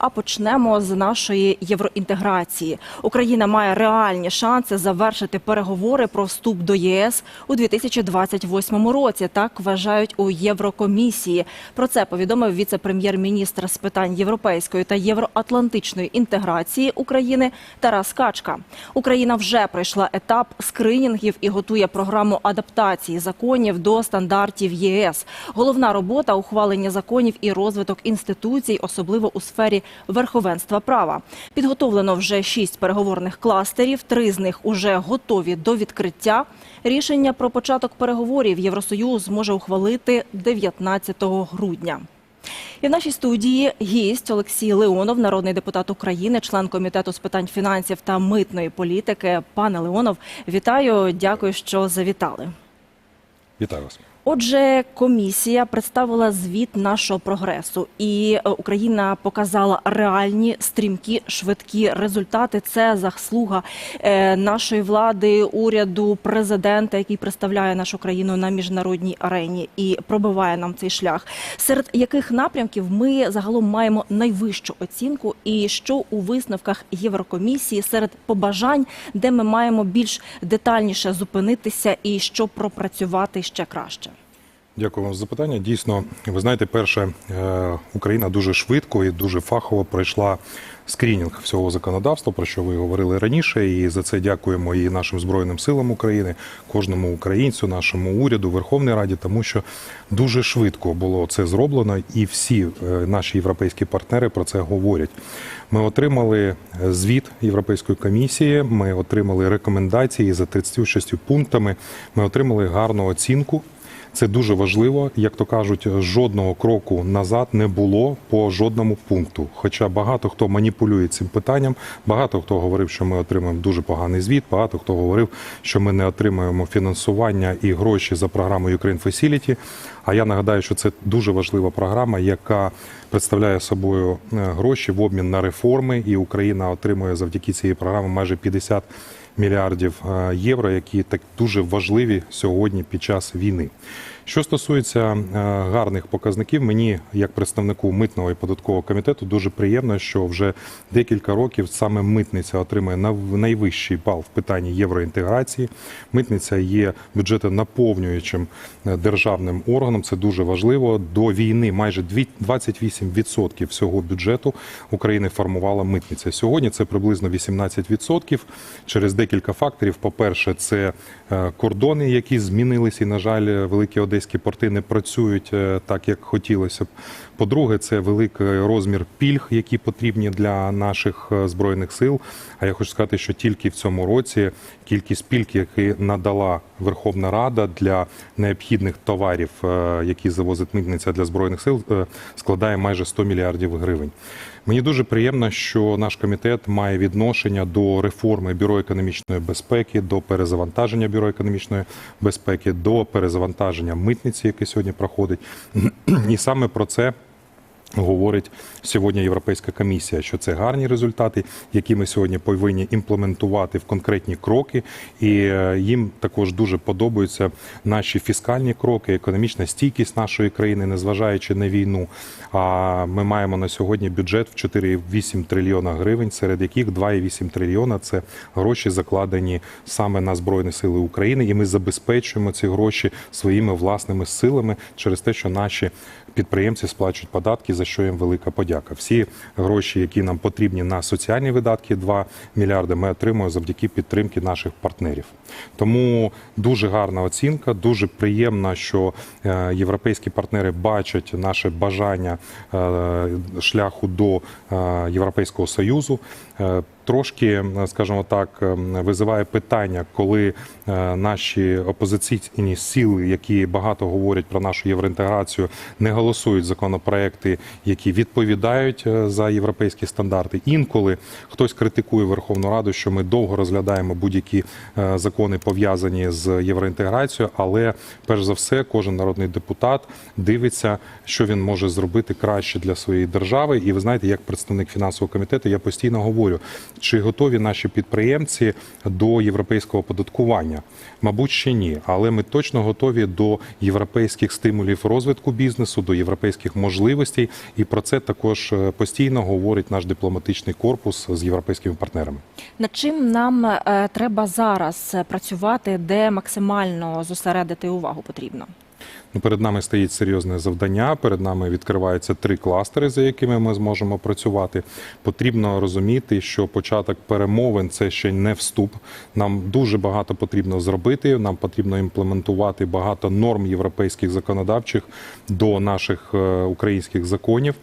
А почнемо з нашої євроінтеграції. Україна має реальні шанси завершити переговори про вступ до ЄС у 2028 році. Так вважають у Єврокомісії. Про це повідомив віце-прем'єр-міністр з питань європейської та євроатлантичної інтеграції України Тарас Качка. Україна вже пройшла етап скринінгів і готує програму адаптації законів до стандартів ЄС. Головна робота ухвалення законів і розвиток інституцій, особливо у сфері верховенства права. Підготовлено вже шість переговорних кластерів. Три з них уже готові до відкриття. Рішення про початок переговорів Євросоюз може ухвалити 19 грудня. І в нашій студії гість Олексій Леонов, народний депутат України, член комітету з питань фінансів та митної політики. Пане Леонов, вітаю, дякую, що завітали. Вітаю вас. Отже, комісія представила звіт нашого прогресу, і е, Україна показала реальні стрімкі швидкі результати. Це заслуга е, нашої влади, уряду, президента, який представляє нашу країну на міжнародній арені і пробиває нам цей шлях. Серед яких напрямків ми загалом маємо найвищу оцінку, і що у висновках Єврокомісії серед побажань, де ми маємо більш детальніше зупинитися і що пропрацювати ще краще. Дякую вам за запитання. Дійсно, ви знаєте, перше, е, Україна дуже швидко і дуже фахово пройшла скрінінг всього законодавства, про що ви говорили раніше. І за це дякуємо і нашим збройним силам України, кожному українцю, нашому уряду, Верховній Раді, тому що дуже швидко було це зроблено, і всі е, наші європейські партнери про це говорять. Ми отримали звіт Європейської комісії. Ми отримали рекомендації за 36 пунктами. Ми отримали гарну оцінку. Це дуже важливо, як то кажуть, жодного кроку назад не було по жодному пункту. Хоча багато хто маніпулює цим питанням, багато хто говорив, що ми отримаємо дуже поганий звіт. Багато хто говорив, що ми не отримаємо фінансування і гроші за програмою Ukraine Facility. А я нагадаю, що це дуже важлива програма, яка представляє собою е, гроші в обмін на реформи, і Україна отримує завдяки цій програмі майже 50 мільярдів е, євро, які так дуже важливі сьогодні під час війни. Що стосується е, гарних показників, мені, як представнику митного і податкового комітету, дуже приємно, що вже декілька років саме митниця отримує найвищий бал в питанні євроінтеграції. Митниця є бюджетонаповнюючим е, державним органом. Це дуже важливо. До війни майже дві- 28% всього бюджету України формувала митниця. Сьогодні це приблизно 18% через декілька факторів. По-перше, це е, кордони, які змінилися, і на жаль, великі одеські порти не працюють е, так, як хотілося б. По-друге, це великий розмір пільг, які потрібні для наших е, збройних сил. А я хочу сказати, що тільки в цьому році кількість пільг, які надала Верховна Рада для необхідних товарів, які завозить митниця для збройних сил, складає майже 100 мільярдів гривень. Мені дуже приємно, що наш комітет має відношення до реформи бюро економічної безпеки, до перезавантаження бюро економічної безпеки, до перезавантаження митниці, яке сьогодні проходить. І саме про це. Говорить сьогодні Європейська комісія, що це гарні результати, які ми сьогодні повинні імплементувати в конкретні кроки, і е, їм також дуже подобаються наші фіскальні кроки, економічна стійкість нашої країни, незважаючи на війну. А ми маємо на сьогодні бюджет в 4,8 трильйона гривень, серед яких 2,8 трильйона це гроші закладені саме на збройні сили України, і ми забезпечуємо ці гроші своїми власними силами через те, що наші підприємці сплачують податки, за що їм велика подяка. Всі гроші, які нам потрібні на соціальні видатки, 2 мільярди, ми отримуємо завдяки підтримки наших партнерів. Тому дуже гарна оцінка. Дуже приємно, що е, європейські партнери бачать наше бажання е, шляху до е, Європейського союзу. Е, Трошки, скажімо так, ем, визиває питання, коли е, наші опозиційні сили, які багато говорять про нашу євроінтеграцію, не голосують законопроекти, які відповідають е, за європейські стандарти. Інколи хтось критикує Верховну Раду, що ми довго розглядаємо будь-які е, закони пов'язані з євроінтеграцією, але перш за все, кожен народний депутат дивиться, що він може зробити краще для своєї держави. І ви знаєте, як представник фінансового комітету, я постійно говорю, чи готові наші підприємці до європейського оподаткування? Мабуть, ще ні, але ми точно готові до європейських стимулів розвитку бізнесу, до європейських можливостей, і про це також е, постійно говорить наш дипломатичний корпус з європейськими партнерами. Над чим нам е, треба зараз е, працювати, де максимально зосередити увагу потрібно? Ну, перед нами стоїть серйозне завдання. Перед нами відкриваються три кластери, за якими ми зможемо працювати. Потрібно розуміти, що початок перемовин це ще не вступ. Нам дуже багато потрібно зробити. Нам потрібно імплементувати багато норм європейських законодавчих до наших е, українських законів.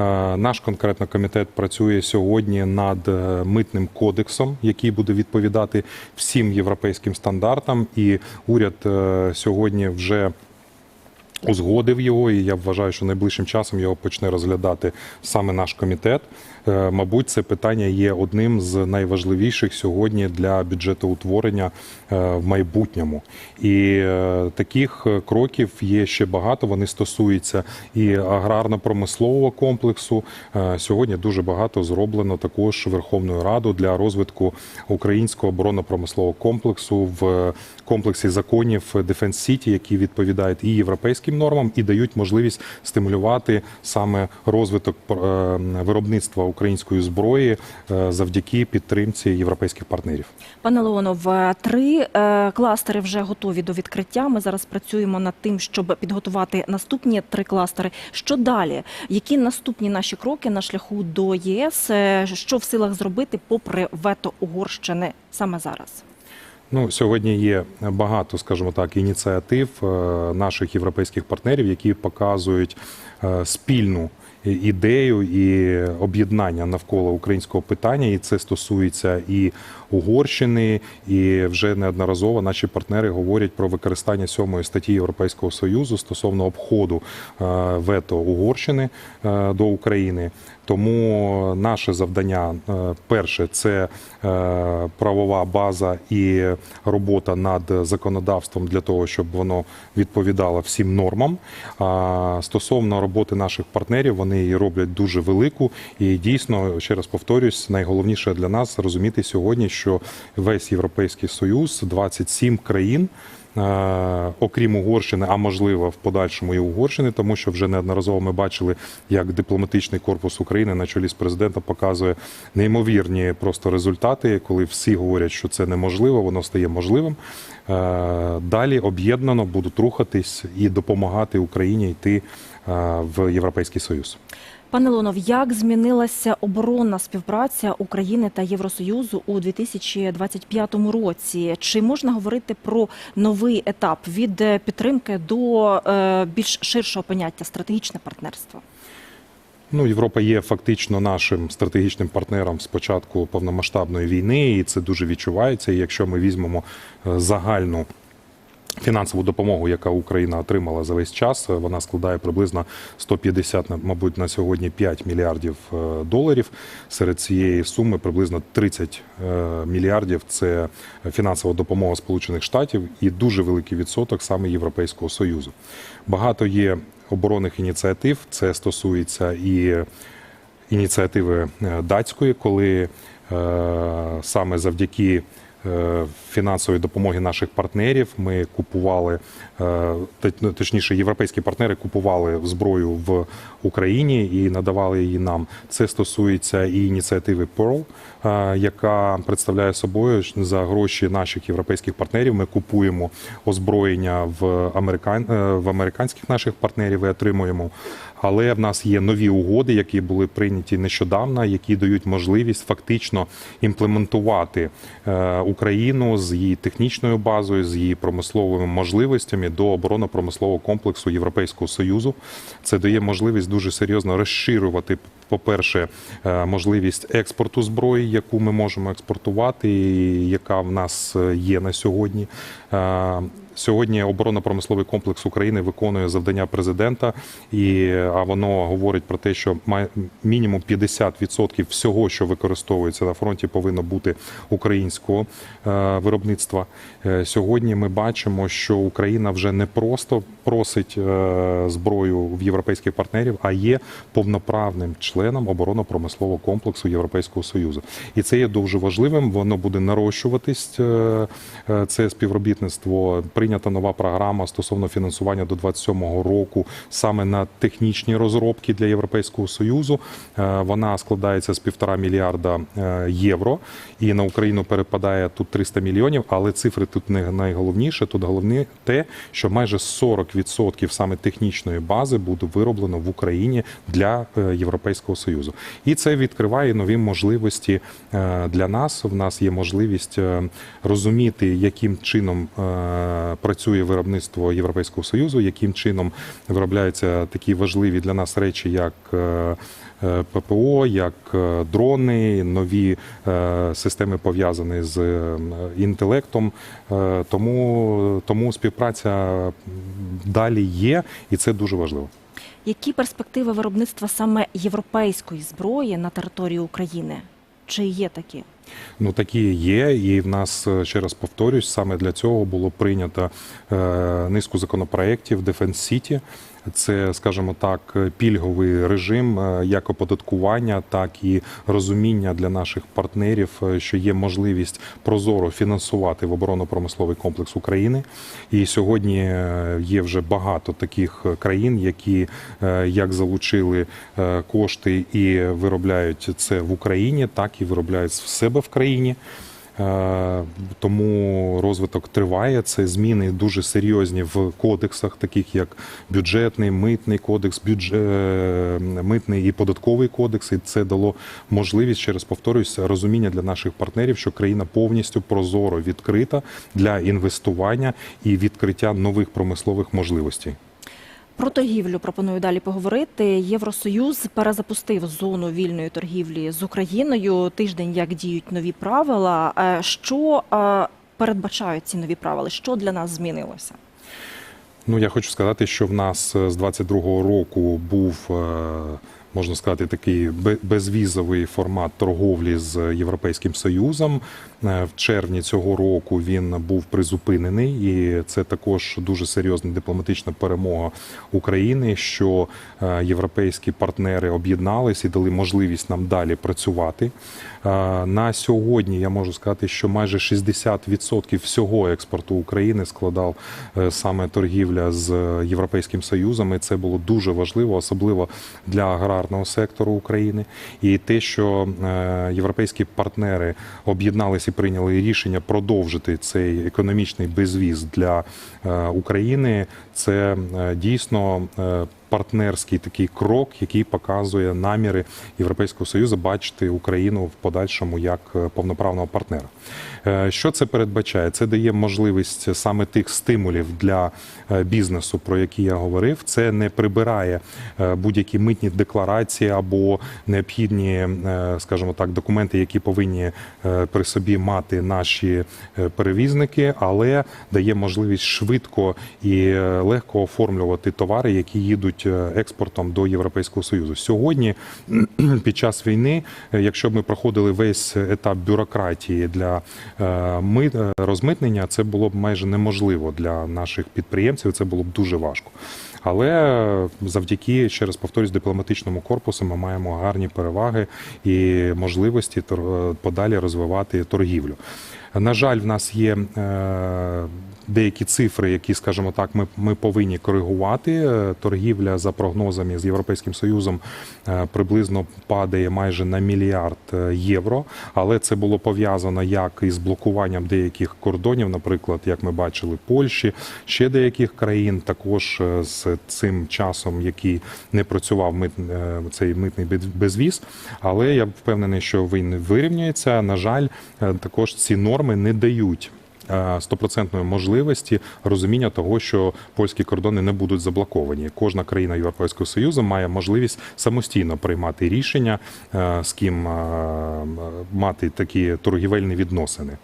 Е, Наш конкретно комітет працює сьогодні над е, митним кодексом, який буде відповідати всім європейським стандартам. І уряд сьогодні вже узгодив його, і я вважаю, що найближчим часом його почне розглядати саме наш комітет. Е, Мабуть, це питання є одним з найважливіших сьогодні для бюджетоутворення е, в майбутньому. І е, таких кроків є ще багато. Вони стосуються і аграрно-промислового комплексу. Сьогодні дуже багато зроблено також Верховною Радою для розвитку українського оборонно-промислового комплексу в комплексі законів Defense City, які відповідають і європейським нормам, і дають можливість стимулювати саме розвиток е, виробництва української зброї е, завдяки підтримці європейських партнерів. Пане Леонов, е, три кластери вже готові до відкриття. Ми зараз працюємо над тим, щоб підготувати наступні три кластери. Що далі? Які наступні наші кроки на шляху до ЄС? Що в силах зробити, попри вето Угорщини саме зараз? Ну, сьогодні є багато, скажімо так, ініціатив е, наших європейських партнерів, які показують е, спільну ідею і об'єднання навколо українського питання, і це стосується і Угорщини, і вже неодноразово наші партнери говорять про використання сьомої статті Європейського союзу стосовно обходу е, вето Угорщини до України. Тому наше завдання е, перше це е, правова база і робота над законодавством для того, щоб воно відповідало всім нормам. Стосовно роботи наших партнерів, вони її роблять дуже велику. І дійсно, ще раз повторюсь, найголовніше для нас розуміти сьогодні, що весь європейський союз, 27 країн. Е, Окрім Угорщини, а можливо в подальшому і Угорщини, тому що вже неодноразово ми бачили, як дипломатичний корпус України на чолі з президентом показує неймовірні просто результати, коли всі говорять, що це неможливо, воно стає можливим. Е, Далі об'єднано будуть рухатись і допомагати Україні йти е, в Європейський Союз. Пане Леонов, як змінилася оборонна співпраця України та Євросоюзу у 2025 році? Чи можна говорити про новий етап від е, підтримки до е, більш ширшого поняття стратегічне партнерство? Ну, Європа є фактично нашим стратегічним партнером з початку повномасштабної війни, і це дуже відчувається. І якщо ми візьмемо е, загальну фінансову допомогу, яка Україна отримала за весь час, вона складає приблизно 150, мабуть, на сьогодні 5 мільярдів е, доларів. Серед цієї суми приблизно 30 е, мільярдів це фінансова допомога Сполучених Штатів і дуже великий відсоток саме Європейського Союзу. Багато є оборонних ініціатив. Це стосується і ініціативи е, датської, коли саме завдяки фінансової допомоги наших партнерів ми купували, е, ну, точніше, європейські партнери купували зброю в Україні і надавали її нам. Це стосується і ініціативи Pearl, е, яка представляє собою за гроші наших європейських партнерів. Ми купуємо озброєння в американ... е, в американських наших партнерів і отримуємо. Але в нас є нові угоди, які були прийняті нещодавно, які дають можливість фактично імплементувати е, Україну з її технічною базою, з її промисловими можливостями до оборонно-промислового комплексу Європейського союзу. Це дає можливість дуже серйозно розширювати. По-перше, е, можливість експорту зброї, яку ми можемо експортувати, і яка в нас е, є на сьогодні. Е, Сьогодні оборонно-промисловий комплекс України виконує завдання президента, і а воно говорить про те, що мінімум 50% всього, що використовується на фронті, повинно бути українського виробництва. Сьогодні ми бачимо, що Україна вже не просто просить зброю в європейських партнерів, а є повноправним членом. Членом оборонно-промислового комплексу Європейського Союзу. І це є дуже важливим. Воно буде нарощуватись. е, е, Це співробітництво. Прийнята нова програма стосовно фінансування до 27-го року саме на технічні розробки для Європейського Союзу. Е, Вона складається з півтора мільярда євро, і на Україну перепадає тут 300 мільйонів. Але цифри тут не найголовніше. Тут головне те, що майже 40% саме технічної бази буде вироблено в Україні для е, Європейського Союзу. І це відкриває нові можливості е, для нас. В нас є можливість е, розуміти, яким чином е, працює виробництво Європейського Союзу, яким чином виробляються такі важливі для нас речі, як ППО, як дрони, нові системи пов'язані з інтелектом. Тому, тому співпраця далі є, і це дуже важливо. Які перспективи виробництва саме європейської зброї на території України? Чи є такі? Ну такі є, і в нас е, ще раз повторюсь, саме для цього було прийнято е, низку законопроєктів Defense City. Це, скажімо так, пільговий режим е, як оподаткування, так і розуміння для наших партнерів, е, що є можливість прозоро фінансувати в оборонно-промисловий комплекс України. І сьогодні е, є вже багато таких країн, які як залучили кошти і виробляють це в Україні, так і виробляють в себе в країні. Е, Тому розвиток триває. Це зміни дуже серйозні в кодексах, таких як бюджетний, митний кодекс, бюдж... е, митний і податковий кодекс. І це дало можливість, ще раз повторюсь, розуміння для наших партнерів, що країна повністю прозоро відкрита для інвестування і відкриття нових промислових можливостей. Про торгівлю пропоную далі поговорити. Євросоюз перезапустив зону вільної торгівлі з Україною. Тиждень як діють нові правила. Е, Що е, передбачають ці нові правила? Що для нас змінилося? Ну, я хочу сказати, що в нас е, з 22-го року був, можна сказати, такий безвізовий формат торговлі з Європейським Союзом. Е, В червні цього року він був призупинений, і це також дуже серйозна дипломатична перемога України, що е, європейські партнери об'єднались і дали можливість нам далі працювати. Е, На сьогодні я можу сказати, що майже 60% всього експорту України складав саме торгівля з Європейським Союзом. І це було дуже важливо, особливо для аграрного сектору України. І те, що е, європейські партнери об'єдналися і прийняли рішення продовжити цей економічний безвіз для е, України, це е, дійсно. Партнерський такий крок, який показує наміри Європейського союзу бачити Україну в подальшому як е, повноправного партнера. Е, Що це передбачає? Це дає можливість саме тих стимулів для е, бізнесу, про які я говорив. Це не прибирає будь-які митні декларації або необхідні, скажімо так, документи, які повинні при собі мати наші перевізники, але дає можливість швидко і легко оформлювати товари, які їдуть е, експортом до Європейського союзу. Сьогодні під час війни, е, якщо б ми проходили весь етап бюрократії для е, ми- розмитнення, це було б майже неможливо для наших підприємців. Це було б дуже важко. Але завдяки ще раз повторюсь, дипломатичному корпусу ми маємо гарні переваги і можливості подалі розвивати торгівлю. На жаль, в нас є е, деякі цифри, які, скажімо так, ми, ми повинні коригувати. Е, Торгівля за прогнозами з Європейським Союзом е, приблизно падає майже на мільярд євро. Але це було пов'язано як із блокуванням деяких кордонів, наприклад, як ми бачили, Польщі, ще деяких країн, також з цим часом, який не працював мит, цей митний без- безвіз. Але я впевнений, що він вирівнюється. На жаль, також ці норми не дають. е, Стопроцентної можливості розуміння того, що польські кордони не будуть заблоковані. Кожна країна Європейського союзу має можливість самостійно приймати рішення, е, з ким е, мати такі торгівельні відносини.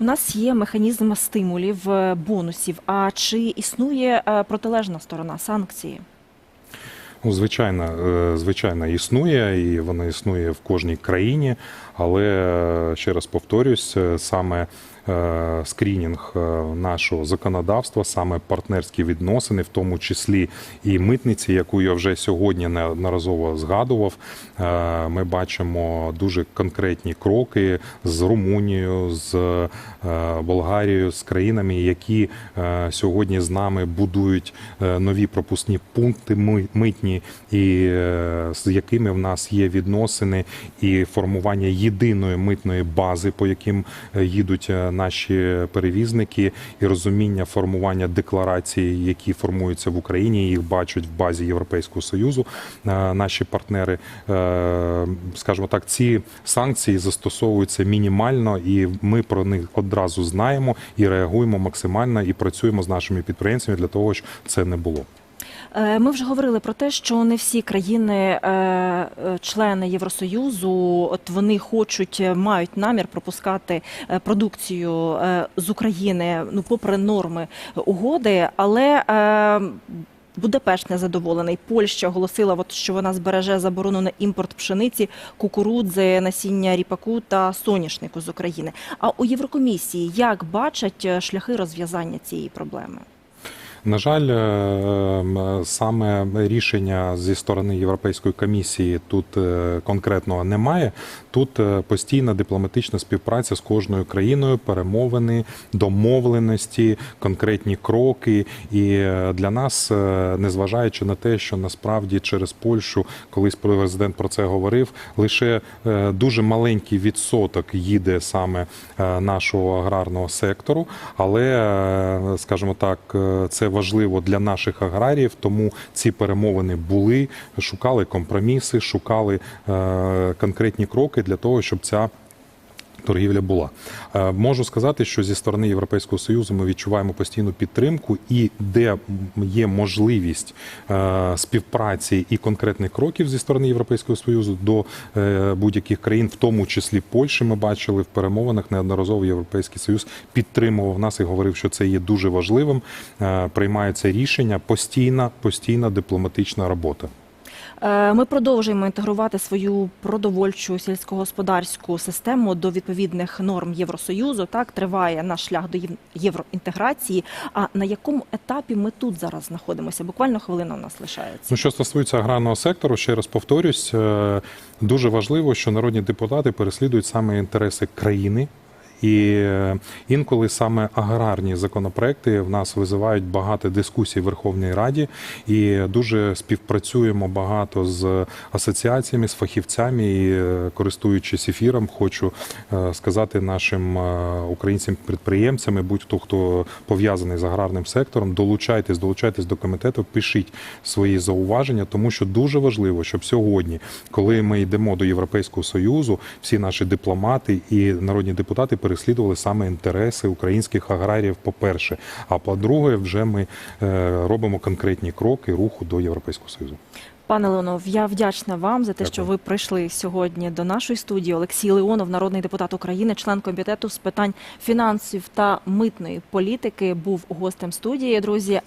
У нас є механізм стимулів, бонусів. А чи існує протилежна сторона санкції? Ну, звичайно, е, звичайно, існує, і вона існує в кожній країні. Але е, ще раз повторюсь, е, саме е, скринінг е, нашого законодавства, саме партнерські відносини, в тому числі і митниці, яку я вже сьогодні неодноразово згадував. Е, Ми бачимо дуже конкретні кроки з Румунією, з Болгарією, з країнами, які сьогодні з нами будують нові пропускні пункти митні, і з якими в нас є відносини і формування єдиної митної бази, по яким їдуть наші перевізники, і розуміння формування декларацій, які формуються в Україні, їх бачать в базі Європейського союзу. е, Наші партнери, Е, скажімо так, ці санкції застосовуються мінімально, і ми про них одразу знаємо і реагуємо максимально і працюємо з нашими підприємцями для того, щоб це не було. Е, Ми вже говорили про те, що не всі країни, е, е, Євросоюзу, от вони хочуть, мають намір пропускати продукцію з України, ну попри норми угоди, але. Будапешт незадоволений. Польща оголосила, от, що вона збереже заборону на імпорт пшениці, кукурудзи, насіння ріпаку та соняшнику з України. А у Єврокомісії як бачать шляхи розв'язання цієї проблеми? На жаль, е, саме рішення зі сторони Європейської комісії тут е, конкретного немає. Тут е, постійна дипломатична співпраця з кожною країною, перемовини, домовленості, конкретні кроки. І для нас, незважаючи на те, що насправді через Польщу, колись президент про це говорив, лише дуже маленький відсоток їде саме нашого аграрного сектору, але, скажімо так, це важливо для наших аграріїв, тому ці перемовини були, шукали компроміси, шукали е, конкретні кроки для того, щоб ця. Торгівля була. Е, Можу сказати, що зі сторони Європейського союзу ми відчуваємо постійну підтримку, і де є можливість е, співпраці і конкретних кроків зі сторони Європейського союзу до е, будь-яких країн, в тому числі Польщі, ми бачили в перемовинах неодноразово Європейський Союз підтримував нас і говорив, що це є дуже важливим. Приймаються рішення постійна, постійна дипломатична робота. Е, Ми продовжуємо інтегрувати свою продовольчу сільськогосподарську систему до відповідних норм Євросоюзу. Так триває наш шлях до євроінтеграції. А на якому етапі ми тут зараз знаходимося? Буквально хвилина у нас лишається. Ну, що стосується аграрного сектору, ще раз повторюсь, е, дуже важливо, що народні депутати переслідують саме інтереси країни. І е, інколи саме аграрні законопроекти в нас визивають багато дискусій в Верховній Раді, і дуже співпрацюємо багато з асоціаціями, з фахівцями. І е, користуючись ефіром, хочу е, сказати нашим українцям підприємцям, і будь-хто хто пов'язаний з аграрним сектором, долучайтесь, долучайтесь до комітету, пишіть свої зауваження, тому що дуже важливо, щоб сьогодні, коли ми йдемо до Європейського союзу, всі наші дипломати і народні депутати переслідували саме інтереси українських аграріїв. По перше, а по-друге, вже ми е, робимо конкретні кроки руху до Європейського союзу. Пане Леонов, я вдячна вам за те, Дякую. що ви прийшли сьогодні до нашої студії. Олексій Леонов, народний депутат України, член комітету з питань фінансів та митної політики, був гостем студії. Друзі.